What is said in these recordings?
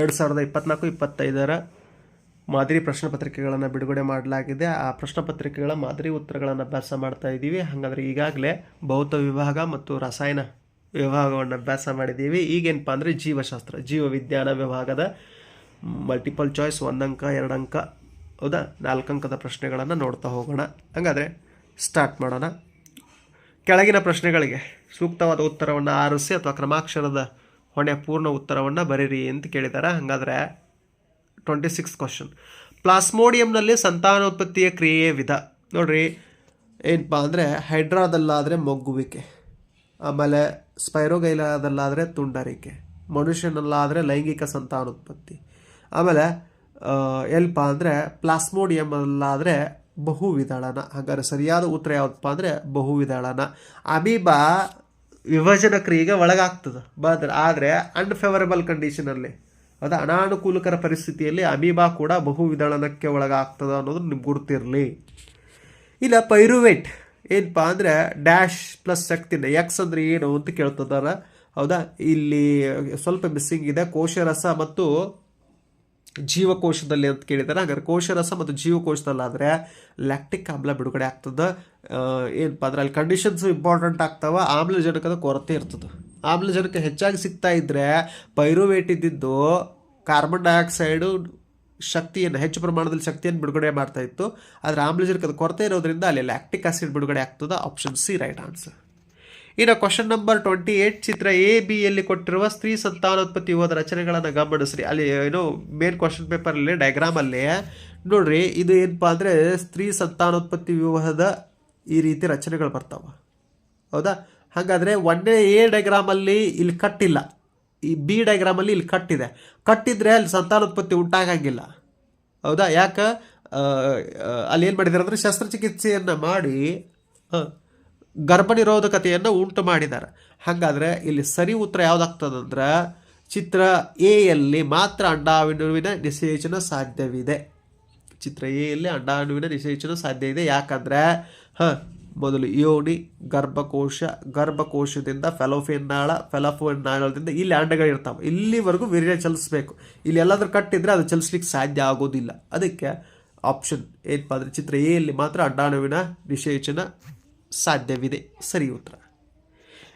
ಎರಡು ಸಾವಿರದ ಇಪ್ಪತ್ನಾಲ್ಕು, ಇಪ್ಪತ್ತೈದರ ಮಾದರಿ ಪ್ರಶ್ನೆ ಪತ್ರಿಕೆಗಳನ್ನು ಬಿಡುಗಡೆ ಮಾಡಲಾಗಿದೆ. ಆ ಪ್ರಶ್ನೆ ಪತ್ರಿಕೆಗಳ ಮಾದರಿ ಉತ್ತರಗಳನ್ನು ಅಭ್ಯಾಸ ಮಾಡ್ತಾ ಇದ್ದೀವಿ. ಹಾಗಾದರೆ ಈಗಾಗಲೇ ಭೌತ ವಿಭಾಗ ಮತ್ತು ರಸಾಯನ ವಿಭಾಗವನ್ನು ಅಭ್ಯಾಸ ಮಾಡಿದ್ದೀವಿ. ಈಗೇನಪ್ಪ ಅಂದರೆ ಜೀವಶಾಸ್ತ್ರ, ಜೀವವಿಜ್ಞಾನ ವಿಭಾಗದ ಮಲ್ಟಿಪಲ್ ಚಾಯ್ಸ್ ಒಂದಂಕ ಅಂಕ ಎರಡು ಅಂಕ ಹೌದಾ? ನಾಲ್ಕು ಅಂಕದ ಪ್ರಶ್ನೆಗಳನ್ನು ನೋಡ್ತಾ ಹೋಗೋಣ. ಹಾಗಾದರೆ ಸ್ಟಾರ್ಟ್ ಮಾಡೋಣ. ಕೆಳಗಿನ ಪ್ರಶ್ನೆಗಳಿಗೆ ಸೂಕ್ತವಾದ ಉತ್ತರವನ್ನು ಆರಿಸಿ ಅಥವಾ ಕ್ರಮಾಕ್ಷರದ ಹೊಣೆ ಪೂರ್ಣ ಉತ್ತರವನ್ನು ಬರೀರಿ ಅಂತ ಕೇಳಿದ್ದಾರೆ ಹಾಗಾದರೆ ಟ್ವೆಂಟಿ ಸಿಕ್ಸ್ ಕ್ವಶನ್ ಪ್ಲಾಸ್ಮೋಡಿಯಂನಲ್ಲಿ ಸಂತಾನೋತ್ಪತ್ತಿಯ ಕ್ರಿಯೆಯ ವಿಧ. ನೋಡ್ರಿ, ಏನಪ್ಪ ಅಂದರೆ ಹೈಡ್ರಾದಲ್ಲಾದರೆ ಮೊಗ್ಗುವಿಕೆ, ಆಮೇಲೆ ಸ್ಪೈರೋಗೈಲಾದಲ್ಲಾದರೆ ತುಂಡರಿಕೆ, ಮನುಷ್ಯನಲ್ಲಾದರೆ ಲೈಂಗಿಕ ಸಂತಾನೋತ್ಪತ್ತಿ, ಆಮೇಲೆ ಎಲ್ಪ ಅಂದರೆ ಪ್ಲಾಸ್ಮೋಡಿಯಮಲ್ಲಾದರೆ ಬಹುವಿದಳನ. ಹಾಗಾದ್ರೆ ಸರಿಯಾದ ಉತ್ತರ ಯಾವುದಪ್ಪ ಅಂದರೆ ಬಹುವಿದಳನ. ಅಮೀಬಾ ವಿಭಜನ ಕ್ರಿಯೆಗೆ ಒಳಗಾಗ್ತದೆ. ಬಂದ್ರೆ ಆದರೆ ಅನ್ಫೇವರಬಲ್ ಕಂಡೀಷನಲ್ಲಿ ಅದು ಅನಾನುಕೂಲಕರ ಪರಿಸ್ಥಿತಿಯಲ್ಲಿ ಅಮೀಬಾ ಕೂಡ ಬಹುವಿದಳನಕ್ಕೆ ಒಳಗಾಗ್ತದೆ ಅನ್ನೋದು ನಿಮ್ಗೆ ಗುರುತಿರಲಿ. ಇಲ್ಲ ಪೈರುವೇಟ್ ಏನಪ್ಪ ಅಂದರೆ ಡ್ಯಾಶ್ ಪ್ಲಸ್ ಶಕ್ತಿನ ಎಕ್ಸ್ ಅಂದರೆ ಏನು ಅಂತ ಕೇಳ್ತದಾರ ಹೌದಾ? ಇಲ್ಲಿ ಸ್ವಲ್ಪ ಮಿಸ್ಸಿಂಗ್ ಇದೆ. ಕೋಶರಸ ಮತ್ತು ಜೀವಕೋಶದಲ್ಲಿ ಅಂತ ಕೇಳಿದ್ದಾರೆ. ಹಾಗಾದ್ರೆ ಕೋಶರಸ ಮತ್ತು ಜೀವಕೋಶದಲ್ಲಾದರೆ ಲ್ಯಾಕ್ಟಿಕ್ ಆಮ್ಲ ಬಿಡುಗಡೆ ಆಗ್ತದೆ. ಏನಪ್ಪ ಅಂದ್ರೆ ಅಲ್ಲಿ ಕಂಡೀಷನ್ಸ್ ಇಂಪಾರ್ಟೆಂಟ್ ಆಗ್ತಾವ. ಆಮ್ಲಜನಕದ ಕೊರತೆ ಇರ್ತದೆ. ಆಮ್ಲಜನಕ ಹೆಚ್ಚಾಗಿ ಸಿಗ್ತಾ ಇದ್ದರೆ ಪೈರುವೇಟ್ ಇದ್ದಿದ್ದು ಕಾರ್ಬನ್ ಡೈಆಕ್ಸೈಡು ಶಕ್ತಿಯನ್ನು, ಹೆಚ್ಚು ಪ್ರಮಾಣದಲ್ಲಿ ಶಕ್ತಿಯನ್ನು ಬಿಡುಗಡೆ ಮಾಡ್ತಾ ಇತ್ತು. ಆದರೆ ಆಮ್ಲಜನಕದ ಕೊರತೆ ಇರೋದ್ರಿಂದ ಅಲ್ಲಿ ಲ್ಯಾಕ್ಟಿಕ್ ಆಸಿಡ್ ಬಿಡುಗಡೆ ಆಗ್ತದೆ. ಆಪ್ಷನ್ ಸಿ ರೈಟ್ ಆನ್ಸರ್ ಇನ್ನು ಕ್ವಶನ್ ನಂಬರ್ ಟ್ವೆಂಟಿ ಏಟ್ ಚಿತ್ರ ಎ ಬಿ ಯಲ್ಲಿ ಕೊಟ್ಟಿರುವ ಸ್ತ್ರೀ ಸಂತಾನೋತ್ಪತ್ತಿ ಹೋದ ರಚನೆಗಳನ್ನು ಗಮನಿಸ್ರಿ. ಅಲ್ಲಿ ಏನು ಮೇನ್ ಕ್ವಶನ್ ಪೇಪರಲ್ಲಿ ಡಯಾಗ್ರಾಮಲ್ಲಿ ನೋಡ್ರಿ ಇದು ಏನಪ್ಪ ಅಂದರೆ ಸ್ತ್ರೀ ಸಂತಾನೋತ್ಪತ್ತಿ ವ್ಯೂಹದ ಈ ರೀತಿ ರಚನೆಗಳು ಬರ್ತಾವೆ. ಹೌದಾ? ಹಾಗಾದರೆ ಒಂದೇ ಎ ಡಯಾಗ್ರಾಮಲ್ಲಿ ಇಲ್ಲಿ ಕಟ್ಟಿಲ್ಲ. ಈ ಬಿ ಡಯಾಗ್ರಾಮಲ್ಲಿ ಇಲ್ಲಿ ಕಟ್ಟಿದೆ. ಕಟ್ಟಿದ್ರೆ ಅಲ್ಲಿ ಸಂತಾನೋತ್ಪತ್ತಿ ಉಂಟಾಗಂಗಿಲ್ಲ. ಹೌದಾ? ಯಾಕೆ? ಅಲ್ಲಿ ಏನು ಮಾಡಿದ್ದಾರೆ ಅಂದರೆ ಶಸ್ತ್ರಚಿಕಿತ್ಸೆಯನ್ನು ಮಾಡಿ ಆ, ಗರ್ಭ ನಿರೋಧಕತೆಯನ್ನು ಉಂಟು ಮಾಡಿದ್ದಾರೆ. ಹಾಗಾದರೆ ಇಲ್ಲಿ ಸರಿ ಉತ್ತರ ಯಾವುದಾಗ್ತದಂದ್ರೆ ಚಿತ್ರ ಎಯಲ್ಲಿ ಯಲ್ಲಿ ಮಾತ್ರ ಅಂಡಾಣುವಿನ ನಿಷೇಚನ ಸಾಧ್ಯವಿದೆ. ಚಿತ್ರ ಎ ಯಲ್ಲಿ ಅಂಡಾಣುವಿನ ನಿಷೇಚನ ಸಾಧ್ಯ ಇದೆ. ಯಾಕಂದರೆ, ಹಾಂ, ಮೊದಲು ಯೋನಿ, ಗರ್ಭಕೋಶ, ಗರ್ಭಕೋಶದಿಂದ ಫೆಲೋಫಿನ್ ನಾಳ ಫೆಲೋಫಿನ್ ನಾಳದಿಂದ ಇಲ್ಲಿ ಅಂಡಗಳಿರ್ತಾವೆ ಇಲ್ಲಿವರೆಗೂ ವೀರ್ಯ ಚಲಿಸ್ಬೇಕು. ಇಲ್ಲಿ ಎಲ್ಲಾದರೂ ಕಟ್ಟಿದ್ರೆ ಅದು ಚಲಿಸ್ಲಿಕ್ಕೆ ಸಾಧ್ಯ ಆಗೋದಿಲ್ಲ. ಅದಕ್ಕೆ ಆಪ್ಷನ್ ಏನಪ್ಪ ಅಂದರೆ ಚಿತ್ರ ಎಯಲ್ಲಿ ಯಲ್ಲಿ ಮಾತ್ರ ಅಂಡಾಣುವಿನ ನಿಷೇಚನ ಸಾಧ್ಯವಿದೆ. ಸರಿ ಉತ್ತರ.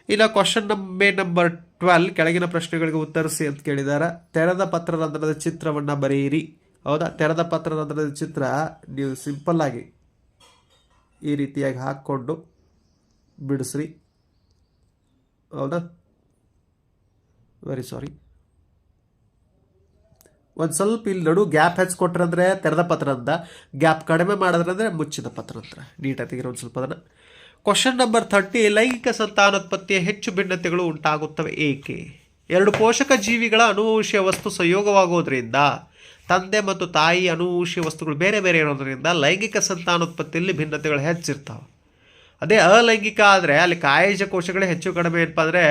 ಇನ್ನು ಕ್ವಶನ್ ನಂಬೆ ನಂಬರ್ ಟ್ವೆಲ್ ಕೆಳಗಿನ ಪ್ರಶ್ನೆಗಳಿಗೆ ಉತ್ತರಿಸಿ ಅಂತ ಕೇಳಿದಾರ. ತೆರೆದ ಪತ್ರರಂಧ್ರದ ಚಿತ್ರವನ್ನು ಬರೆಯಿರಿ. ಹೌದಾ? ತೆರೆದ ಪತ್ರರಂಧ್ರದ ಚಿತ್ರ ನೀವು ಸಿಂಪಲ್ ಆಗಿ ಈ ರೀತಿಯಾಗಿ ಹಾಕ್ಕೊಂಡು ಬಿಡಿಸ್ರಿ. ಹೌದಾ? ವೆರಿ ಸಾರಿ ಒಂದು ಸ್ವಲ್ಪ ಇಲ್ಲಿ ನಡು ಗ್ಯಾಪ್ ಹೆಚ್ಚಿಕೊಟ್ರಂದ್ರೆ ತೆರೆದ ಪತ್ರ ಅಂತ. ಗ್ಯಾಪ್ ಕಡಿಮೆ ಮಾಡಿದ್ರಂದ್ರೆ ಮುಚ್ಚಿದ ಪತ್ರ ಅಂತ. ನೀಟಾಗಿ ತೆಗಿರೋ ಒಂದು ಸ್ವಲ್ಪ ಅದನ್ನು. ಕ್ವಶನ್ ನಂಬರ್ ಥರ್ಟಿ ಲೈಂಗಿಕ ಸಂತಾನೋತ್ಪತ್ತಿಯ ಹೆಚ್ಚು ಭಿನ್ನತೆಗಳು ಉಂಟಾಗುತ್ತವೆ. ಏಕೆ? ಎರಡು ಪೋಷಕ ಜೀವಿಗಳ ಅನುವಂಶೀಯ ವಸ್ತು ಸಂಯೋಗವಾಗೋದ್ರಿಂದ ತಂದೆ ಮತ್ತು ತಾಯಿ ಅನುವಂಶೀಯ ವಸ್ತುಗಳು ಬೇರೆ ಬೇರೆ ಇರೋದ್ರಿಂದ ಲೈಂಗಿಕ ಸಂತಾನೋತ್ಪತ್ತಿಯಲ್ಲಿ ಭಿನ್ನತೆಗಳು ಹೆಚ್ಚಿರ್ತಾವೆ. ಅದೇ ಅಲೈಂಗಿಕ ಆದರೆ ಅಲ್ಲಿ ಕಾಯಜ ಕೋಶಗಳೇ ಹೆಚ್ಚು ಕಡಿಮೆ ಏನಪ್ಪ ಅಂದರೆ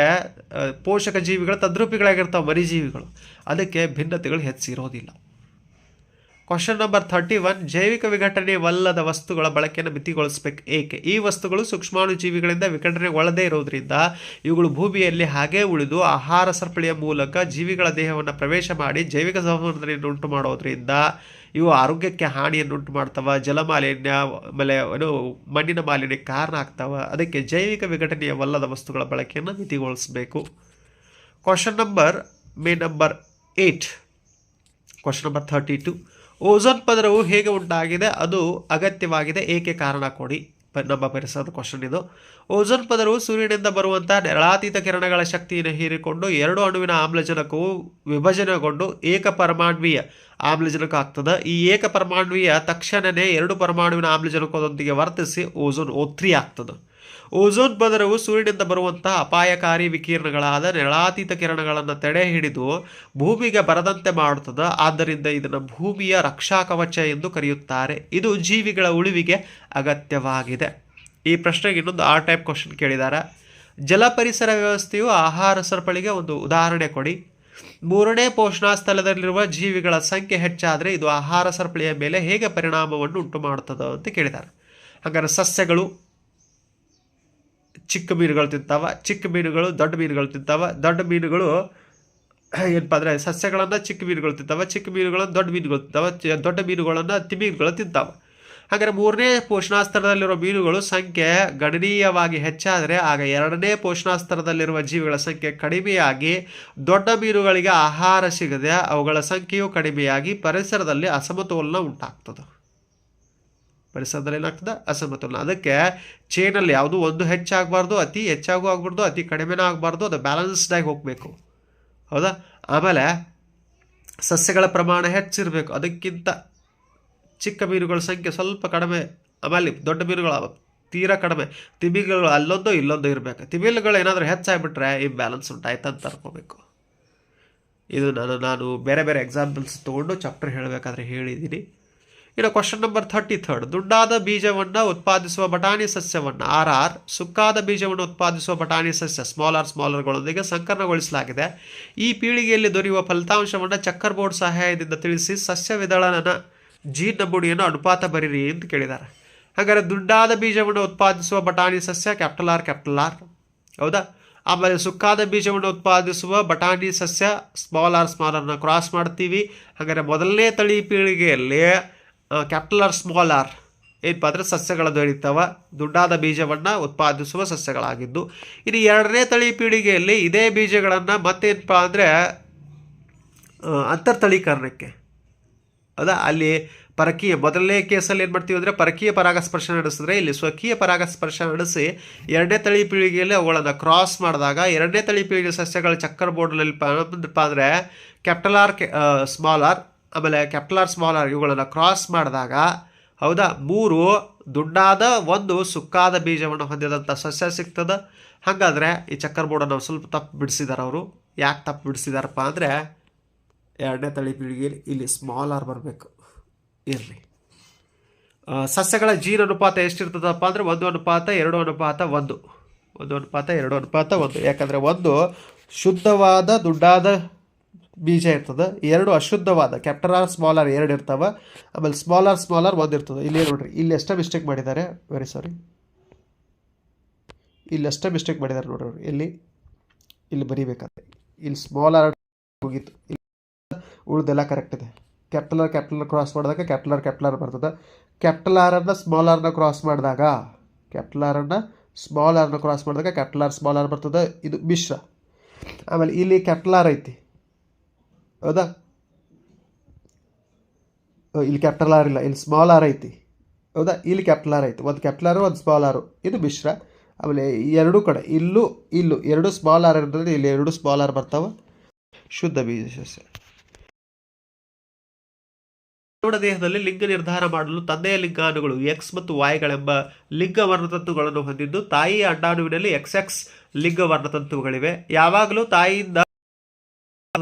ಪೋಷಕ ಜೀವಿಗಳು ತದ್ರೂಪಿಗಳಾಗಿರ್ತಾವೆ ಮರಿಜೀವಿಗಳು ಅದಕ್ಕೆ ಭಿನ್ನತೆಗಳು ಹೆಚ್ಚಿರೋದಿಲ್ಲ. ಕ್ವಶನ್ ನಂಬರ್ ಥರ್ಟಿ ಒನ್ ಜೈವಿಕ ವಿಘಟನೆವಲ್ಲದ ವಸ್ತುಗಳ ಬಳಕೆಯನ್ನು ಮಿತಿಗೊಳಿಸಬೇಕು. ಏಕೆ? ಈ ವಸ್ತುಗಳು ಸೂಕ್ಷ್ಮಾಣು ಜೀವಿಗಳಿಂದ ವಿಘಟನೆಗೊಳ್ಳದೇ ಇರೋದ್ರಿಂದ ಇವುಗಳು ಭೂಮಿಯಲ್ಲಿ ಹಾಗೇ ಉಳಿದು ಆಹಾರ ಸರಪಳಿಯ ಮೂಲಕ ಜೀವಿಗಳ ದೇಹವನ್ನು ಪ್ರವೇಶ ಮಾಡಿ ಜೈವಿಕ ಸಂವರ್ಧನೆಯನ್ನು ಉಂಟು ಮಾಡೋದ್ರಿಂದ ಇವು ಆರೋಗ್ಯಕ್ಕೆ ಹಾನಿಯನ್ನು ಉಂಟು ಮಾಡ್ತವೆ, ಜಲಮಾಲಿನ್ಯ, ಆಮೇಲೆ ಏನು ಮಣ್ಣಿನ ಮಾಲಿನ್ಯಕ್ಕೆ ಕಾರಣ ಆಗ್ತವೆ. ಅದಕ್ಕೆ ಜೈವಿಕ ವಿಘಟನೆಯವಲ್ಲದ ವಸ್ತುಗಳ ಬಳಕೆಯನ್ನು ಮಿತಿಗೊಳಿಸಬೇಕು. Question number May number eight question number thirty two ozone ಪದರವು ಹೇಗೆ ಉಂಟಾಗಿದೆ, ಅದು ಅಗತ್ಯವಾಗಿದೆ, ಏಕೆ ಕಾರಣ ಕೊಡಿ. ನಮ್ಮ ಪರಿಸರದ ಕ್ವಶನ್ ಇದು. ಓಝೋನ್ ಪದರವು ಸೂರ್ಯನಿಂದ ಬರುವಂತಹ ನೆರಳಾತೀತ ಕಿರಣಗಳ ಶಕ್ತಿಯನ್ನು ಹೀರಿಕೊಂಡು ಎರಡು ಅಣುವಿನ ಆಮ್ಲಜನಕವು ವಿಭಜನೆಗೊಂಡು ಏಕ ಪರಮಾಣ್ವೀಯ ಆಮ್ಲಜನಕ ಆಗ್ತದೆ. ಈ ಏಕ ಪರಮಾಣ್ವೀಯ ತಕ್ಷಣನೇ ಎರಡು ಪರಮಾಣುವಿನ ಆಮ್ಲಜನಕದೊಂದಿಗೆ ವರ್ತಿಸಿ ಓಝೋನ್ ಓತ್ರಿ ಆಗ್ತದೆ. ಓಝೋನ್ ಪದರವು ಸೂರ್ಯನಿಂದ ಬರುವಂತಹ ಅಪಾಯಕಾರಿ ವಿಕಿರಣಗಳಾದ ನೆಳಾತೀತ ಕಿರಣಗಳನ್ನು ತಡೆ ಹಿಡಿದು ಭೂಮಿಗೆ ಬರದಂತೆ ಮಾಡುತ್ತದೆ. ಆದ್ದರಿಂದ ಇದನ್ನು ಭೂಮಿಯ ರಕ್ಷಾ ಕವಚ ಎಂದು ಕರೆಯುತ್ತಾರೆ. ಇದು ಜೀವಿಗಳ ಉಳಿವಿಗೆ ಅಗತ್ಯವಾಗಿದೆ. ಈ ಪ್ರಶ್ನೆಗೆ ಇನ್ನೊಂದು ಆ ಟೈಪ್ ಕ್ವಶನ್ ಕೇಳಿದ್ದಾರೆ ಜಲ ಪರಿಸರ ವ್ಯವಸ್ಥೆಯು ಆಹಾರ ಸರಪಳಿಗೆ ಒಂದು ಉದಾಹರಣೆ ಕೊಡಿ. ಮೂರನೇ ಪೋಷಣಾ ಸ್ಥಳದಲ್ಲಿರುವ ಜೀವಿಗಳ ಸಂಖ್ಯೆ ಹೆಚ್ಚಾದರೆ ಇದು ಆಹಾರ ಸರಪಳಿಯ ಮೇಲೆ ಹೇಗೆ ಪರಿಣಾಮವನ್ನು ಉಂಟು ಮಾಡುತ್ತದೆ ಅಂತ ಕೇಳಿದ್ದಾರೆ ಹಾಗಾದ್ರೆ ಸಸ್ಯಗಳು ಚಿಕ್ಕ ಮೀನುಗಳು ತಿಂತಾವೆ, ಚಿಕ್ಕ ಮೀನುಗಳು ದೊಡ್ಡ ಮೀನುಗಳು ತಿಂತಾವೆ, ದೊಡ್ಡ ಮೀನುಗಳು ಏನಪ್ಪ ಅಂದರೆ ಸಸ್ಯಗಳನ್ನು ಚಿಕ್ಕ ಮೀನುಗಳು ತಿಂತಾವೆ, ಚಿಕ್ಕ ಮೀನುಗಳನ್ನು ದೊಡ್ಡ ಮೀನುಗಳು ತಿಂತಾವೆ ದೊಡ್ಡ ಮೀನುಗಳನ್ನು ತಿಮೀನುಗಳು ತಿಂತಾವೆ. ಹಾಗಾದರೆ ಮೂರನೇ ಪೋಷಣಾಸ್ತರದಲ್ಲಿರುವ ಮೀನುಗಳು ಸಂಖ್ಯೆ ಗಣನೀಯವಾಗಿ ಹೆಚ್ಚಾದರೆ ಆಗ ಎರಡನೇ ಪೋಷಣಾಸ್ತರದಲ್ಲಿರುವ ಜೀವಿಗಳ ಸಂಖ್ಯೆ ಕಡಿಮೆಯಾಗಿ ದೊಡ್ಡ ಮೀನುಗಳಿಗೆ ಆಹಾರ ಸಿಗದೆ ಅವುಗಳ ಸಂಖ್ಯೆಯು ಕಡಿಮೆಯಾಗಿ ಪರಿಸರದಲ್ಲಿ ಅಸಮತೋಲನ ಉಂಟಾಗ್ತದೆ. ಪರಿಸರದಲ್ಲಿ ಏನಾಗ್ತದೆ ಅಸಮತೋಲನ. ಅದಕ್ಕೆ ಚೇನಲ್ಲಿ ಯಾವುದು ಒಂದು ಹೆಚ್ಚಾಗಬಾರ್ದು, ಅತಿ ಹೆಚ್ಚಾಗೂ ಆಗಬಾರ್ದು, ಅತಿ ಕಡಿಮೆನೂ ಆಗಬಾರ್ದು, ಅದು ಬ್ಯಾಲೆನ್ಸ್ಡಾಗಿ ಹೋಗಬೇಕು. ಹೌದಾ? ಆಮೇಲೆ ಸಸ್ಯಗಳ ಪ್ರಮಾಣ ಹೆಚ್ಚಿರಬೇಕು. ಅದಕ್ಕಿಂತ ಚಿಕ್ಕ ಮೀನುಗಳ ಸಂಖ್ಯೆ ಸ್ವಲ್ಪ ಕಡಿಮೆ. ಆಮೇಲೆ ದೊಡ್ಡ ಮೀನುಗಳು ತೀರಾ ಕಡಿಮೆ. ತಿಮಿಗಳು ಅಲ್ಲೊಂದು ಇಲ್ಲೊಂದು ಇರಬೇಕು. ತಿಮಿಲ್ಗಳು ಏನಾದರೂ ಹೆಚ್ಚಾಗ್ಬಿಟ್ರೆ ಇಂಬ್ಯಾಲೆನ್ಸ್ ಉಂಟಾಯ್ತು ಅಂತ ಅನ್ಕೋಬೇಕು. ಇದು ನಾನು ನಾನು ಬೇರೆ ಬೇರೆ ಎಕ್ಸಾಂಪಲ್ಸ್ ತೊಗೊಂಡು ಚಾಪ್ಟರ್ ಹೇಳಬೇಕಾದ್ರೆ ಹೇಳಿದ್ದೀನಿ. ಇನ್ನು ಕ್ವಶನ್ ನಂಬರ್ ಥರ್ಟಿ ಥರ್ಡ್ ದುಡ್ಡಾದ ಬೀಜವನ್ನು ಉತ್ಪಾದಿಸುವ ಬಟಾಣಿ ಸಸ್ಯವನ್ನು, ಆರ್ ಆರ್, ಸುಕ್ಕಾದ ಬೀಜವನ್ನು ಉತ್ಪಾದಿಸುವ ಬಟಾಣಿ ಸಸ್ಯ ಸ್ಮಾಲ್ ಆರ್ ಸ್ಮಾಲರ್ಗಳೊಂದಿಗೆ ಸಂಕರ್ಣಗೊಳಿಸಲಾಗಿದೆ. ಈ ಪೀಳಿಗೆಯಲ್ಲಿ ದೊರೆಯುವ ಫಲಿತಾಂಶವನ್ನು ಚಕ್ಕರ್ ಬೋರ್ಡ್ ಸಹಾಯದಿಂದ ತಿಳಿಸಿ ಸಸ್ಯ ವಿದಳನನ ಜೀನ್ ನಮೂನೆಯನ್ನು ಅನುಪಾತ ಬರೀರಿ ಅಂತ ಕೇಳಿದ್ದಾರೆ. ಹಾಗಾದರೆ ದುಡ್ಡಾದ ಬೀಜವನ್ನು ಉತ್ಪಾದಿಸುವ ಬಟಾಣಿ ಸಸ್ಯ ಕ್ಯಾಪಿಟಲ್ ಆರ್ ಕ್ಯಾಪಿಟಲ್ ಆರ್ ಹೌದಾ? ಆಮೇಲೆ ಸುಕ್ಕಾದ ಬೀಜವನ್ನು ಉತ್ಪಾದಿಸುವ ಬಟಾಣಿ ಸಸ್ಯ ಸ್ಮಾಲ್ ಆರ್ ಸ್ಮಾಲರ್ನ ಕ್ರಾಸ್ ಮಾಡ್ತೀವಿ. ಹಾಗಾದರೆ ಮೊದಲನೇ ತಳಿ ಪೀಳಿಗೆಯಲ್ಲಿ ಕ್ಯಾಪಿಟಲ್ ಆರ್ ಸ್ಮಾಲ್ ಆರ್ ಏನಪ್ಪ ಅಂದರೆ ಸಸ್ಯಗಳು ದೊರೀತಾವ ದುಡ್ಡಾದ ಬೀಜವನ್ನು ಉತ್ಪಾದಿಸುವ ಸಸ್ಯಗಳಾಗಿದ್ದು. ಇನ್ನು ಎರಡನೇ ತಳಿ ಪೀಳಿಗೆಯಲ್ಲಿ ಇದೇ ಬೀಜಗಳನ್ನು ಮತ್ತೇನಪ್ಪ ಅಂದರೆ ಅಂತರ್ತಳೀಕರಣಕ್ಕೆ. ಅದ ಅಲ್ಲಿ ಪರಕೀಯ ಮೊದಲನೇ ಕೇಸಲ್ಲಿ ಏನು ಮಾಡ್ತೀವಿ ಅಂದರೆ, ಪರಕೀಯ ಪರಾಗಸ್ಪರ್ಶ ನಡೆಸಿದ್ರೆ ಇಲ್ಲಿ ಸ್ವಕೀಯ ಪರಾಗಸ್ಪರ್ಶ ನಡೆಸಿ ಎರಡನೇ ತಳಿ ಪೀಳಿಗೆಯಲ್ಲಿ ಅವುಗಳನ್ನು ಕ್ರಾಸ್ ಮಾಡಿದಾಗ ಎರಡನೇ ತಳಿ ಪೀಳಿಗೆ ಸಸ್ಯಗಳ ಚಕ್ಕರ್ ಬೋರ್ಡ್ನಲ್ಲಿ ಏನಪ್ಪ ಅಂದರೆ ಕ್ಯಾಪಿಟಲ್ ಆರ್ ಸ್ಮಾಲ್ ಆರ್ ಆಮೇಲೆ ಸ್ಮಾಲ್ ಆರ್ ಇವುಗಳನ್ನು ಕ್ರಾಸ್ ಮಾಡಿದಾಗ, ಹೌದಾ? ಮೂರು ದುಡ್ಡಾದ ಒಂದು ಸುಕ್ಕಾದ ಬೀಜವನ್ನು ಹೊಂದಿದಂಥ ಸಸ್ಯ ಸಿಗ್ತದೆ? ಹಾಗಾದರೆ ಈ ಚಕ್ಕರ್ ಬೋರ್ಡನ್ನು ಸ್ವಲ್ಪ ತಪ್ಪು ಬಿಡಿಸಿದಾರೆ ಅವರು. ಯಾಕೆ ತಪ್ಪು ಬಿಡಿಸಿದಾರಪ್ಪ ಅಂದರೆ, ಎರಡನೇ ತಳಿ ಪೀಳಿಗೆಯಲ್ಲಿ ಇಲ್ಲಿ ಸ್ಮಾಲ್ ಆರ್ ಬರಬೇಕು. ಇರಲಿ. ಸಸ್ಯಗಳ ಜೀನ್ ಅನುಪಾತ ಎಷ್ಟಿರ್ತದಪ್ಪ ಅಂದರೆ, ಒಂದು ಅನುಪಾತ, ಎರಡು ಅನುಪಾತ, ಒಂದು. ಒಂದು ಅನುಪಾತ, ಎರಡು ಅನುಪಾತ, ಒಂದು. ಯಾಕಂದರೆ ಒಂದು ಶುದ್ಧವಾದ ದುಡ್ಡಾದ ಬೀಜ ಇರ್ತದೆ. ಎರಡು ಅಶುದ್ಧವಾದ ಕ್ಯಾಪ್ಟರ್ ಆರ್ ಸ್ಮಾಲ್ ಆರ್ ಎರಡು ಇರ್ತಾವೆ. ಆಮೇಲೆ ಸ್ಮಾಲ್ ಆರ್ ಸ್ಮಾಲ್ ಆರ್ ಒಂದು ಇರ್ತದೆ. ಇಲ್ಲಿ ನೋಡ್ರಿ, ಇಲ್ಲಿ ಎಷ್ಟೇ ಮಿಸ್ಟೇಕ್ ಮಾಡಿದ್ದಾರೆ. ವೆರಿ ಸಾರಿ ಇಲ್ಲಿ ಎಷ್ಟೋ ಮಿಸ್ಟೇಕ್ ಮಾಡಿದ್ದಾರೆ ನೋಡ್ರಿ ಇಲ್ಲಿ ಇಲ್ಲಿ ಬರೀಬೇಕಾದ್ರೆ. ಇಲ್ಲಿ ಸ್ಮಾಲ್ ಆರ್ ಹೋಗಿತ್ತು ಇಲ್ಲಿ ಉಳ್ದೆಲ್ಲ ಕರೆಕ್ಟ್ ಇದೆ. ಕ್ಯಾಪಿಟಲ್ ಆರ್ ಕ್ಯಾಪಿಟಲ್ ಕ್ರಾಸ್ ಮಾಡಿದಾಗ ಕ್ಯಾಪಿಟಲ್ ಆರ್ ಕ್ಯಾಪಿಟಲ್ ಆರ್ ಬರ್ತದೆ. ಕ್ಯಾಪಿಟಲ್ ಆರನ್ನು ಸ್ಮಾಲ್ ಆರ್ನ ಕ್ರಾಸ್ ಮಾಡಿದಾಗ ಕ್ಯಾಪಿಟಲ್ ಆರನ್ನು ಸ್ಮಾಲ್ ಆರ್ನ ಕ್ರಾಸ್ ಮಾಡಿದಾಗ ಕ್ಯಾಪಿಟಲ್ ಆರ್ ಸ್ಮಾಲ್ ಆರ್ ಬರ್ತದೆ. ಇದು ಮಿಶ್ರ. ಆಮೇಲೆ ಇಲ್ಲಿ ಕ್ಯಾಪಿಟಲ್ ಆರ್ ಐತಿ. ಹೌದಾ? ಇಲ್ಲಿ ಕ್ಯಾಪಿಟಲ್ ಆರ್ ಇಲ್ಲ, ಇಲ್ಲಿ ಸ್ಮಾಲ್ ಆರ್ ಐತಿ. ಹೌದಾ? ಇಲ್ಲಿ ಕ್ಯಾಪಿಟಲ್ ಆರ್ ಐತಿ, ಒಂದು ಕ್ಯಾಪಿಟಲ್ ಆರು ಒಂದು ಸ್ಮಾಲ್ ಆರು ಇದು ಮಿಶ್ರ. ಆಮೇಲೆ ಎರಡೂ ಕಡೆ, ಇಲ್ಲೂ ಇಲ್ಲೂ, ಎರಡು ಸ್ಮಾಲ್ ಆರ್ ಇರ್ತದೆ ಇಲ್ಲಿ ಎರಡು ಸ್ಮಾಲ್ ಆರ್ ಬರ್ತಾವ. ಶುದ್ಧ ಬೀಜ ಸಸ್ಯ. ಮಾನವನ ದೇಹದಲ್ಲಿ ಲಿಂಗ ನಿರ್ಧಾರ ಮಾಡಲು ತಂದೆಯ ಲಿಂಗಾಣುಗಳು ಎಕ್ಸ್ ಮತ್ತು ವಾಯ್ಗಳೆಂಬ ಲಿಂಗ ವರ್ಣತಂತುಗಳನ್ನು ಹೊಂದಿದ್ದು ತಾಯಿಯ ಅಂಡಾಣುವಿನಲ್ಲಿ ಎಕ್ಸ್ ಎಕ್ಸ್ ಲಿಂಗ ವರ್ಣತಂತುಗಳಿವೆ ಯಾವಾಗಲೂ ತಾಯಿಯಿಂದ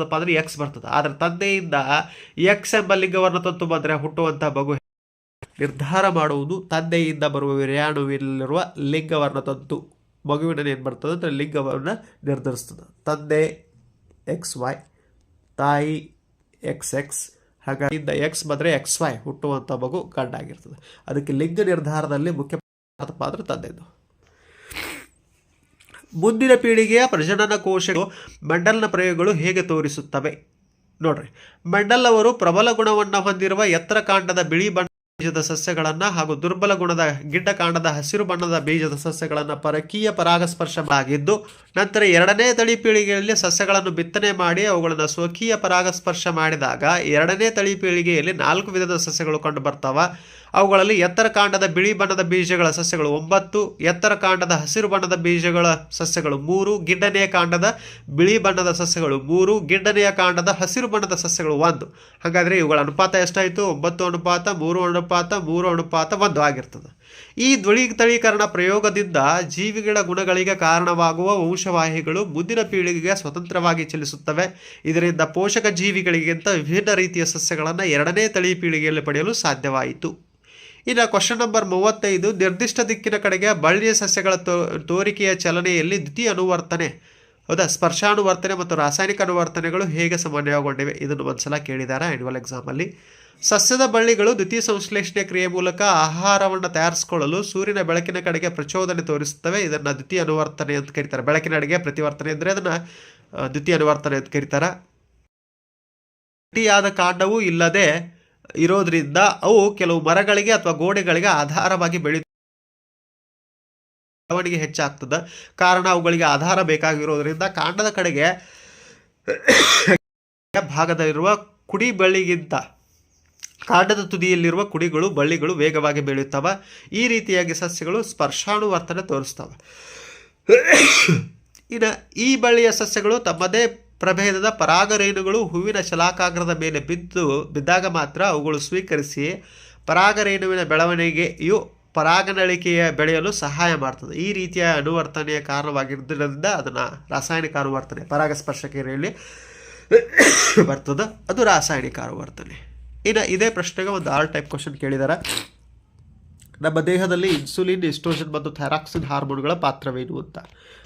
ಅಂದರೆ ಎಕ್ಸ್ ಬರ್ತದೆ. ಆದರೆ ತಂದೆಯಿಂದ ಎಕ್ಸ್ ಎಂಬ ಲಿಂಗವನ್ನು ತಂತು ಬಂದರೆ ಹುಟ್ಟುವಂಥ ಮಗು ನಿರ್ಧಾರ ಮಾಡುವುದು ತಂದೆಯಿಂದ ಬರುವ ವಿರ್ಯಾಣುವಿನಲ್ಲಿರುವ ಲಿಂಗವರ್ಣ ತಂತು. ಮಗುವಿನಲ್ಲಿ ಏನು ಬರ್ತದೆ? ಅಂದರೆ ಲಿಂಗವನ್ನು ನಿರ್ಧರಿಸ್ತದೆ. ತಂದೆ ಎಕ್ಸ್ ವೈ ತಾಯಿ ಎಕ್ಸ್ ಎಕ್ಸ್ ಹಾಗಾಗಿ ಎಕ್ಸ್ ಬಂದರೆ ಎಕ್ಸ್ ವೈ ಹುಟ್ಟುವಂಥ ಮಗು ಗಂಡಾಗಿರ್ತದೆ. ಅದಕ್ಕೆ ಲಿಂಗ ನಿರ್ಧಾರದಲ್ಲಿ ಮುಖ್ಯ ಪಾತ್ರ ತಂದೆದು. ಮುಂದಿನ ಪೀಳಿಗೆಯ ಪ್ರಜನನ ಕೋಶಗಳು ಮಂಡಲ್ನ ಪ್ರಯೋಗಗಳು ಹೇಗೆ ತೋರಿಸುತ್ತವೆ? ನೋಡ್ರಿ. ಮಂಡಲ್ ಅವರು ಪ್ರಬಲ ಗುಣವನ್ನು ಹೊಂದಿರುವ ಎತ್ತರ ಕಾಂಡದ ಬಿಳಿ ಬಣ್ಣ ಬೀಜದ ಸಸ್ಯಗಳನ್ನು ಹಾಗೂ ದುರ್ಬಲ ಗುಣದ ಗಿಡ್ಡ ಕಾಂಡದ ಹಸಿರು ಬಣ್ಣದ ಬೀಜದ ಸಸ್ಯಗಳನ್ನು ಪರಕೀಯ ಪರಾಗಸ್ಪರ್ಶ ಆಗಿದ್ದು, ನಂತರ ಎರಡನೇ ತಳಿ ಪೀಳಿಗೆಯಲ್ಲಿ ಸಸ್ಯಗಳನ್ನು ಬಿತ್ತನೆ ಮಾಡಿ ಅವುಗಳನ್ನು ಸ್ವಕೀಯ ಪರಾಗಸ್ಪರ್ಶ ಮಾಡಿದಾಗ ಎರಡನೇ ತಳಿ ಪೀಳಿಗೆಯಲ್ಲಿ ನಾಲ್ಕು ವಿಧದ ಸಸ್ಯಗಳು ಕಂಡು ಬರ್ತಾವ. ಅವುಗಳಲ್ಲಿ ಎತ್ತರ ಕಾಂಡದ ಬಿಳಿ ಬಣ್ಣದ ಬೀಜಗಳ ಸಸ್ಯಗಳು ಒಂಬತ್ತು, ಎತ್ತರ ಕಾಂಡದ ಹಸಿರು ಬಣ್ಣದ ಬೀಜಗಳ ಸಸ್ಯಗಳು ಮೂರು ಗಿಡ್ಡನೆಯ ಕಾಂಡದ ಬಿಳಿ ಬಣ್ಣದ ಸಸ್ಯಗಳು ಮೂರು ಗಿಡ್ಡನೆಯ ಕಾಂಡದ ಹಸಿರು ಬಣ್ಣದ ಸಸ್ಯಗಳು ಒಂದು. ಹಾಗಾದರೆ ಇವುಗಳ ಅನುಪಾತ ಎಷ್ಟಾಯಿತು? ಒಂಬತ್ತು ಅನುಪಾತ, ಮೂರು ಅನುಪಾತ ಮೂರು ಅನುಪಾತ ಒಂದು ಆಗಿರ್ತದೆ. ಈ ಧ್ವಳಿತಳೀಕರಣ ಪ್ರಯೋಗದಿಂದ ಜೀವಿಗಳ ಗುಣಗಳಿಗೆ ಕಾರಣವಾಗುವ ವಂಶವಾಹಿಗಳು ಮುಂದಿನ ಪೀಳಿಗೆಗೆ ಸ್ವತಂತ್ರವಾಗಿ ಚಲಿಸುತ್ತವೆ. ಇದರಿಂದ ಪೋಷಕ ಜೀವಿಗಳಿಗಿಂತ ವಿಭಿನ್ನ ರೀತಿಯ ಸಸ್ಯಗಳನ್ನು ಎರಡನೇ ತಳಿ ಪೀಳಿಗೆಯಲ್ಲಿ ಪಡೆಯಲು ಸಾಧ್ಯವಾಯಿತು. ಇನ್ನು ಕ್ವಶನ್ ನಂಬರ್ ಮೂವತ್ತೈದು, ನಿರ್ದಿಷ್ಟ ದಿಕ್ಕಿನ ಕಡೆಗೆ ಬಳ್ಳಿಯ ಸಸ್ಯಗಳ ತೋರಿಕೆಯ ಚಲನೆಯಲ್ಲಿ ದ್ವಿತೀಯ ಅನುವರ್ತನೆ. ಹೌದಾ? ಸ್ಪರ್ಶಾನುವರ್ತನೆ ಮತ್ತು ರಾಸಾಯನಿಕ ಅನುವರ್ತನೆಗಳು ಹೇಗೆ ಸಮನ್ವಯಗೊಂಡಿವೆ? ಇದನ್ನು ಒಂದ್ಸಲ ಕೇಳಿದ್ದಾರೆ ಆ್ಯನ್ಯುವಲ್ ಎಕ್ಸಾಮಲ್ಲಿ ಸಸ್ಯದ ಬಳ್ಳಿಗಳು ದ್ವಿತೀಯ ಸಂಶ್ಲೇಷಣೆ ಕ್ರಿಯೆ ಮೂಲಕ ಆಹಾರವನ್ನು ತಯಾರಿಸಿಕೊಳ್ಳಲು ಸೂರ್ಯನ ಬೆಳಕಿನ ಕಡೆಗೆ ಪ್ರಚೋದನೆ ತೋರಿಸುತ್ತವೆ. ಇದನ್ನು ದ್ವಿತೀಯ ಅನುವರ್ತನೆ ಅಂತ ಕರೀತಾರೆ. ಬೆಳಕಿನ ಅಡಿಗೆ ಪ್ರತಿವರ್ತನೆ ಅಂದರೆ ಅದನ್ನು ದ್ವಿತೀಯ ಅನುವರ್ತನೆ ಅಂತ ಕರೀತಾರೆ? ಗಟ್ಟಿಯಾದ ಕಾಂಡವೂ ಇಲ್ಲದೆ ಇರೋದ್ರಿಂದ ಅವು ಕೆಲವು ಮರಗಳಿಗೆ ಅಥವಾ ಗೋಡೆಗಳಿಗೆ ಆಧಾರವಾಗಿ ಬೆಳಿ ಬೆಳವಣಿಗೆ ಹೆಚ್ಚಾಗ್ತದೆ. ಕಾರಣ ಅವುಗಳಿಗೆ ಆಧಾರ ಬೇಕಾಗಿರೋದ್ರಿಂದ ಕಾಂಡದ ಕಡೆಗೆ ಭಾಗದಲ್ಲಿರುವ ಕುಡಿ ಬಳ್ಳಿಗಿಂತ ಕಾಂಡದ ತುದಿಯಲ್ಲಿರುವ ಕುಡಿಗಳು, ಬಳ್ಳಿಗಳು ವೇಗವಾಗಿ ಬೆಳೆಯುತ್ತವೆ. ಈ ರೀತಿಯಾಗಿ ಸಸ್ಯಗಳು ಸ್ಪರ್ಶಾನುವರ್ತನೆ ತೋರಿಸ್ತವೆ. ಇನ್ನು ಈ ಬಳ್ಳಿಯ ಸಸ್ಯಗಳು ತಮ್ಮದೇ ಪ್ರಭೇದದ ಪರಾಗರೇಣುಗಳು ಹೂವಿನ ಶಲಾಕಾಗ್ರದ ಮೇಲೆ ಬಿದ್ದು ಬಿದ್ದಾಗ ಮಾತ್ರ ಅವುಗಳು ಸ್ವೀಕರಿಸಿ ಪರಾಗರೇಣುವಿನ ಬೆಳವಣಿಗೆಯು ಪರಾಗನಳಿಕೆಯ ಬೆಳೆಯಲು ಸಹಾಯ ಮಾಡ್ತದೆ. ಈ ರೀತಿಯ ಅನುವರ್ತನೆಯ ಕಾರಣವಾಗಿದ್ದರಿಂದ ಅದನ್ನು ರಾಸಾಯನಿಕ ಅನುವರ್ತನೆ ಪರಾಗಸ್ಪರ್ಶ ಕ್ರಿಯೆಯಲ್ಲಿ ಬರ್ತದೆ. ಅದು ರಾಸಾಯನಿಕ ಅನುವರ್ತನೆ. ಇನ್ನು ಇದೇ ಪ್ರಶ್ನೆಗೆ ಒಂದು ಆರ್ ಟೈಪ್ ಕ್ವಶನ್ ಕೇಳಿದ್ದಾರೆ ನಮ್ಮ ದೇಹದಲ್ಲಿ ಇನ್ಸುಲಿನ್ ಇಸ್ಟ್ರೋಜನ್ ಮತ್ತು ಥೈರಾಕ್ಸಿನ್ ಹಾರ್ಮೋನ್ಗಳ ಪಾತ್ರವೇನು ಅಂತ.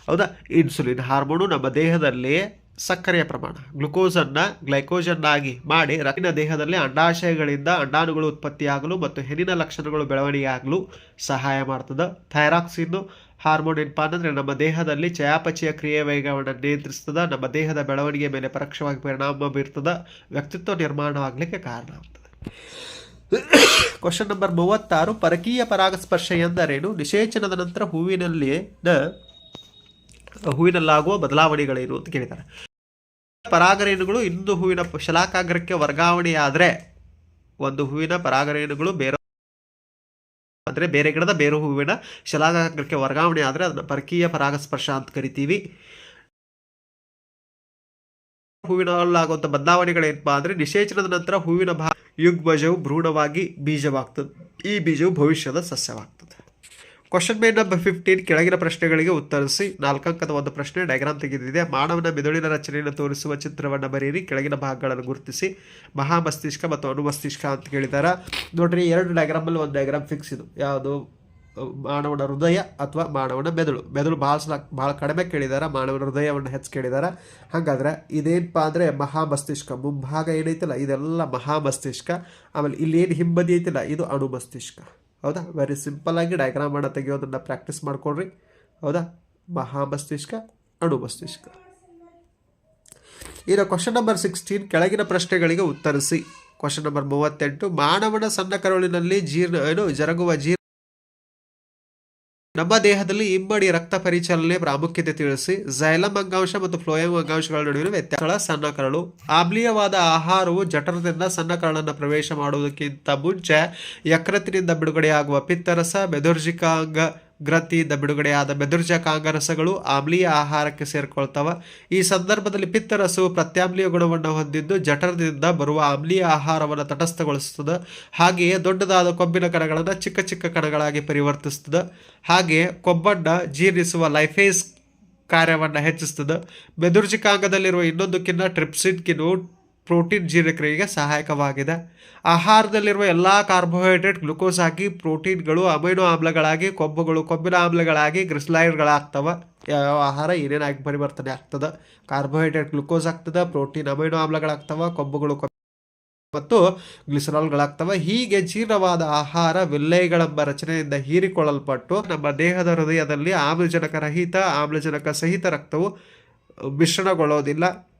ಹೌದಾ? ಇನ್ಸುಲಿನ್ ಹಾರ್ಮೋನು ನಮ್ಮ ದೇಹದಲ್ಲಿ ಸಕ್ಕರೆಯ ಪ್ರಮಾಣ. ಗ್ಲುಕೋಸನ್ನು, ಗ್ಲೈಕೋಜನ್ನಾಗಿ ಮಾಡಿ ರಕ್ತಿನ ದೇಹದಲ್ಲಿ ಅಂಡಾಶಯಗಳಿಂದ ಅಂಡಾಣುಗಳು ಉತ್ಪತ್ತಿಯಾಗಲು ಮತ್ತು ಹೆಣ್ಣಿನ ಲಕ್ಷಣಗಳು ಬೆಳವಣಿಗೆಯಾಗಲು ಸಹಾಯ ಮಾಡ್ತದೆ. ಥೈರಾಕ್ಸಿನ್ ಹಾರ್ಮೋನ್ ಏನಪ್ಪ ಅಂದರೆ ನಮ್ಮ ದೇಹದಲ್ಲಿ ಚಯಾಪಚಯ ಕ್ರಿಯೆ ವೇಗವನ್ನು ನಿಯಂತ್ರಿಸ್ತದೆ. ನಮ್ಮ ದೇಹದ ಬೆಳವಣಿಗೆ ಮೇಲೆ ಪರೋಕ್ಷವಾಗಿ ಪರಿಣಾಮ ಬೀರ್ತದೆ. ವ್ಯಕ್ತಿತ್ವ ನಿರ್ಮಾಣ ಆಗಲಿಕ್ಕೆ ಕಾರಣ ಆಗ್ತದೆ. ಕ್ವಶನ್ ನಂಬರ್ ಮೂವತ್ತಾರು, ಪರಕೀಯ ಪರಾಗಸ್ಪರ್ಶ ಎಂದರೇನು? ನಿಷೇಚನದ ನಂತರ ಹೂವಿನಲ್ಲಿ ಹೂವಿನಲ್ಲಾಗುವ ಬದಲಾವಣೆಗಳೇನು ಅಂತ ಕೇಳಿದ್ದಾರೆ. ಪರಾಗರೇಣುಗಳು ಇನ್ನೊಂದು ಹೂವಿನ ಶಲಾಕಾಗ್ರಕ್ಕೆ ವರ್ಗಾವಣೆಯಾದರೆ ಒಂದು ಹೂವಿನ ಪರಾಗರೇಣುಗಳು ಬೇರೆ ಅಂದರೆ ಬೇರೆ ಗಿಡದ ಬೇರೆ ಹೂವಿನ ಶಲಾಕಾಗ್ರಕ್ಕೆ ವರ್ಗಾವಣೆ ಆದರೆ ಅದನ್ನು ಪರಕೀಯ ಪರಾಗಸ್ಪರ್ಶ ಅಂತ ಕರಿತೀವಿ. ಹೂವಿನಲ್ಲಾಗುವಂಥ ಬದಲಾವಣೆಗಳೇನಪ್ಪ ಅಂದರೆ ನಿಷೇಚನದ ನಂತರ ಹೂವಿನ ಭಾ ಯುಗ್ಮಜವು ಭ್ರೂಣವಾಗಿ ಬೀಜವಾಗ್ತದೆ. ಈ ಬೀಜವು ಭವಿಷ್ಯದ ಸಸ್ಯವಾಗ್ತದೆ. ಕ್ವಶನ್ ಮೇನ್ ನಂಬರ್ ಫಿಫ್ಟೀನ್ ಕೆಳಗಿನ ಪ್ರಶ್ನೆಗಳಿಗೆ ಉತ್ತರಿಸಿ. ನಾಲ್ಕಂಕದ ಒಂದು ಪ್ರಶ್ನೆ ಡಯಾಗ್ರಾಮ್ ತೆಗೆದಿದೆ. ಮಾನವನ ಮೆದುಳಿನ ರಚನೆಯನ್ನು ತೋರಿಸುವ ಚಿತ್ರವನ್ನು ಬರೆಯಿರಿ. ಕೆಳಗಿನ ಭಾಗಗಳನ್ನು ಗುರುತಿಸಿ. ಮಹಾಮಸ್ತಿಷ್ಕ ಮತ್ತು ಅನುಮಸ್ತಿಷ್ಕ ಅಂತ ಕೇಳಿದ್ದಾರೆ ನೋಡ್ರಿ, ಎರಡು ಡಯಾಗ್ರಾಮಲ್ಲಿ ಒಂದು ಡಯಾಗ್ರಾಮ್ ಫಿಕ್ಸ್ ಇದು. ಯಾವುದು? ಮಾನವನ ಹೃದಯ ಅಥವಾ ಮಾನವನ ಮೆದುಳು. ಮೆದುಳು ಭಾಳ ಸಲ ಭಾಳ ಕಡಿಮೆ ಕೇಳಿದ್ದಾರೆ ಮಾನವನ ಹೃದಯವನ್ನು ಹೆಚ್ಚು ಕೇಳಿದ್ದಾರೆ ಹಾಗಾದ್ರೆ ಇದೇನಪ್ಪ ಅಂದರೆ ಮಹಾಮಸ್ತಿಷ್ಕ. ಮುಂಭಾಗ ಏನೈತಿಲ್ಲ? ಇದೆಲ್ಲ ಮಹಾಮಸ್ತಿಷ್ಕ. ಆಮೇಲೆ ಇಲ್ಲಿ ಏನು ಹಿಂಬದಿ ಐತಿಲ್ಲ? ಇದು ಅಣು ಮಸ್ತಿಷ್ಕ ಹೌದಾ? ವೆರಿ ಆಗಿ ಡಯಾಗ್ರಾಮ್ ಮಾಡ ತೆಗೆಯೋದನ್ನು ಪ್ರಾಕ್ಟೀಸ್ ಮಾಡ್ಕೊಳ್ರಿ ಹೌದಾ? ಮಹಾಮಸ್ತಿಷ್ಕ ಅಣು ಮಸ್ತಿಷ್ಕ ಈಗ ಕ್ವಶನ್ ನಂಬರ್ ಸಿಕ್ಸ್ಟೀನ್ ಕೆಳಗಿನ ಪ್ರಶ್ನೆಗಳಿಗೆ ಉತ್ತರಿಸಿ. ಕ್ವಶನ್ ನಂಬರ್ ಮೂವತ್ತೆಂಟು, ಮಾನವನ ಸಣ್ಣ ಕರುಳಿನಲ್ಲಿ ಜೀರ್ಣ, ಏನು? ಜರಗುವ ಜೀರ್ಣ. ನಮ್ಮ ದೇಹದಲ್ಲಿ ಇಮ್ಮಡಿ ರಕ್ತ ಪರಿಚಲನೆ ಪ್ರಾಮುಖ್ಯತೆ ತಿಳಿಸಿ ಝೈಲಮ್ ಅಂಗಾಂಶ ಮತ್ತು ಫ್ಲೋಯಂ ಅಂಗಾಂಶಗಳ ನಡುವಿನ ವ್ಯತ್ಯಾಸಗಳ ಸಣ್ಣ ಕರಳು. ಆಮ್ಲೀಯವಾದ ಆಹಾರವು ಜಠರದಿಂದ ಸಣ್ಣ ಕರಳನ್ನು ಪ್ರವೇಶ ಮಾಡುವುದಕ್ಕಿಂತ ಮುಂಚೆ ಯಕೃತ್ತಿನಿಂದ ಬಿಡುಗಡೆಯಾಗುವ ಪಿತ್ತರಸ ಮೆದುರ್ಜಿಕಾಂಗ ಗ್ರಂಥಿಯಿಂದ ಬಿಡುಗಡೆಯಾದ ಮೆದುರ್ಜಕಾಂಗ ರಸಗಳು ಆಮ್ಲೀಯ ಆಹಾರಕ್ಕೆ ಸೇರ್ಕೊಳ್ತವೆ. ಈ ಸಂದರ್ಭದಲ್ಲಿ ಪಿತ್ತರಸವು ಪ್ರತ್ಯಾಮ್ಲೀಯ ಗುಣವನ್ನು ಹೊಂದಿದ್ದು ಜಠರದಿಂದ ಬರುವ ಆಮ್ಲೀಯ ಆಹಾರವನ್ನು ತಟಸ್ಥಗೊಳಿಸುತ್ತದೆ. ಹಾಗೆಯೇ ದೊಡ್ಡದಾದ ಕೊಬ್ಬಿನ ಕಣಗಳನ್ನು ಚಿಕ್ಕ ಚಿಕ್ಕ ಕಣಗಳಾಗಿ ಪರಿವರ್ತಿಸುತ್ತದೆ. ಹಾಗೆಯೇ ಕೊಬ್ಬನ್ನು ಜೀರ್ಣಿಸುವ ಲೈಫೇಸ್ ಕಾರ್ಯವನ್ನು ಹೆಚ್ಚಿಸ್ತದೆ ಮೆದುರ್ಜಿಕಾಂಗದಲ್ಲಿರುವ ಇನ್ನೊಂದು ಕಿನ್ನ ಟ್ರಿಪ್ಸಿನ್ ಕಿನ್ನು ಪ್ರೋಟೀನ್ ಜೀರ್ಣಕ್ರಿಯೆಗೆ ಸಹಾಯಕವಾಗಿದೆ. ಆಹಾರದಲ್ಲಿರುವ ಎಲ್ಲ ಕಾರ್ಬೋಹೈಡ್ರೇಟ್, ಗ್ಲುಕೋಸ್ ಆಗಿ ಪ್ರೋಟೀನ್ಗಳು, ಅಮೈನೋ ಆಮ್ಲಗಳಾಗಿ, ಕೊಬ್ಬುಗಳು, ಕೊಬ್ಬಿನ ಆಮ್ಲಗಳಾಗಿ ಗ್ರಿಸ್ಲೈಡ್ಗಳಾಗ್ತವೆ ಯಾವ ಆಹಾರ ಏನೇನಾಗಿ ಪರಿವರ್ತನೆ ಆಗ್ತದೆ? ಕಾರ್ಬೋಹೈಡ್ರೇಟ್, ಗ್ಲುಕೋಸ್ ಆಗ್ತದೆ, ಪ್ರೋಟೀನ್, ಅಮೈನೋ ಆಮ್ಲಗಳಾಗ್ತವೆ, ಕೊಬ್ಬುಗಳು ಮತ್ತು ಗ್ಲಿಸರಾಲ್ಗಳಾಗ್ತವೆ. ಹೀಗೆ ಜೀರ್ಣವಾದ ಆಹಾರ ವಿಲ್ಲೈಗಳೆಂಬ ರಚನೆಯಿಂದ ಹೀರಿಕೊಳ್ಳಲ್ಪಟ್ಟು ನಮ್ಮ ದೇಹದ ಹೃದಯದಲ್ಲಿ ಆಮ್ಲಜನಕ ರಹಿತ, ಆಮ್ಲಜನಕ ಸಹಿತ ರಕ್ತವು ಮಿಶ್ರಣಗೊಳ್ಳೋದಿಲ್ಲ.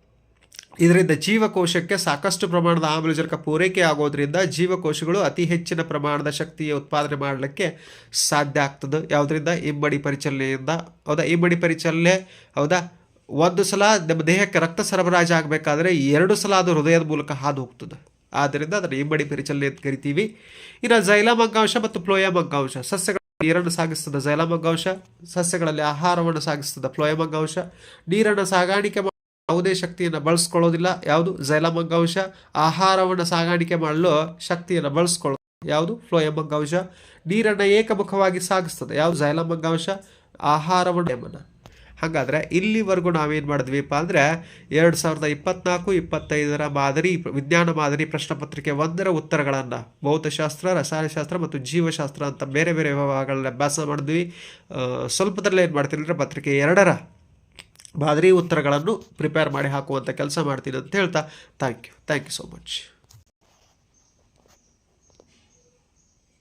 ಇದರಿಂದ ಜೀವಕೋಶಕ್ಕೆ ಸಾಕಷ್ಟು ಪ್ರಮಾಣದ ಆಮ್ಲಜನಕ ಪೂರೈಕೆ ಆಗೋದ್ರಿಂದ ಜೀವಕೋಶಗಳು ಅತಿ ಹೆಚ್ಚಿನ ಪ್ರಮಾಣದ ಶಕ್ತಿಯ ಉತ್ಪಾದನೆ ಮಾಡಲಿಕ್ಕೆ ಸಾಧ್ಯ ಆಗ್ತದೆ. ಯಾವುದರಿಂದ? ಇಮ್ಮಡಿ ಪರಿಚಲನೆಯಿಂದ. ಹೌದಾ? ಇಮ್ಮಡಿ ಪರಿಚಲನೆ, ಹೌದಾ? ಒಂದು ಸಲ ನಮ್ಮ ದೇಹಕ್ಕೆ ರಕ್ತ ಸರಬರಾಜು ಆಗಬೇಕಾದ್ರೆ ಎರಡು ಸಲ ಅದು ಹೃದಯದ ಮೂಲಕ ಹಾದು ಹೋಗ್ತದೆ ಆದ್ದರಿಂದ ಅದನ್ನು ಇಮ್ಮಡಿ ಪರಿಚಲನೆ ಅಂತ ಕರಿತೀವಿ. ಇನ್ನು ಜೈಲಮ್ ಮತ್ತು ಫ್ಲೋಯಮ್ ಅಂಗಾಂಶ ಸಸ್ಯಗಳ ನೀರನ್ನು ಸಾಗಿಸ್ತದೆ ಜೈಲಮ್ ಸಸ್ಯಗಳಲ್ಲಿ ಆಹಾರವನ್ನು ಸಾಗಿಸ್ತದೆ ಅಂಗಾಂಶ ನೀರನ್ನು ಸಾಗಾಣಿಕೆ ಯಾವುದೇ ಶಕ್ತಿಯನ್ನು ಬಳಸ್ಕೊಳ್ಳೋದಿಲ್ಲ. ಯಾವುದು? ಜೈಲಮ್ ಅಂಗಾಂಶ ಆಹಾರವನ್ನು ಸಾಗಾಣಿಕೆ ಮಾಡಲು ಶಕ್ತಿಯನ್ನು ಬಳಸ್ಕೊಳ್ಳೋದು ಯಾವುದು? ಫ್ಲೋಯಮಂಗಾಂಶ. ನೀರನ್ನು ಏಕಮುಖವಾಗಿ ಸಾಗಿಸ್ತದೆ. ಯಾವುದು? ಜೈಲಮ್ ಅಂಗಾಂಶ ಆಹಾರವನ್ನು ಹಾಗಾದರೆ ಇಲ್ಲಿವರೆಗೂ ನಾವೇನು ಮಾಡಿದ್ವಿಪ್ಪ ಅಂದರೆ ಎರಡು ಸಾವಿರದ ಇಪ್ಪತ್ನಾಲ್ಕು, ಇಪ್ಪತ್ತೈದರ ಮಾದರಿ, ವಿಜ್ಞಾನ ಮಾದರಿ ಪ್ರಶ್ನೆ ಪತ್ರಿಕೆ ಒಂದರ ಉತ್ತರಗಳನ್ನು ಭೌತಶಾಸ್ತ್ರ, ರಸಾಯನಶಾಸ್ತ್ರ ಮತ್ತು ಜೀವಶಾಸ್ತ್ರ ಅಂತ ಬೇರೆ ಬೇರೆ ವಿಭಾಗಗಳನ್ನ ಅಭ್ಯಾಸ ಮಾಡಿದ್ವಿ. ಸ್ವಲ್ಪದಲ್ಲೇ ಏನು ಅಂದರೆ ಪತ್ರಿಕೆ ಎರಡರ ಮಾದರಿ ಉತ್ತರಗಳನ್ನು ಪ್ರಿಪೇರ್ ಮಾಡಿ ಹಾಕುವಂಥ ಕೆಲಸ ಮಾಡ್ತೀನಿ ಅಂತ ಹೇಳ್ತಾ thank you thank you so much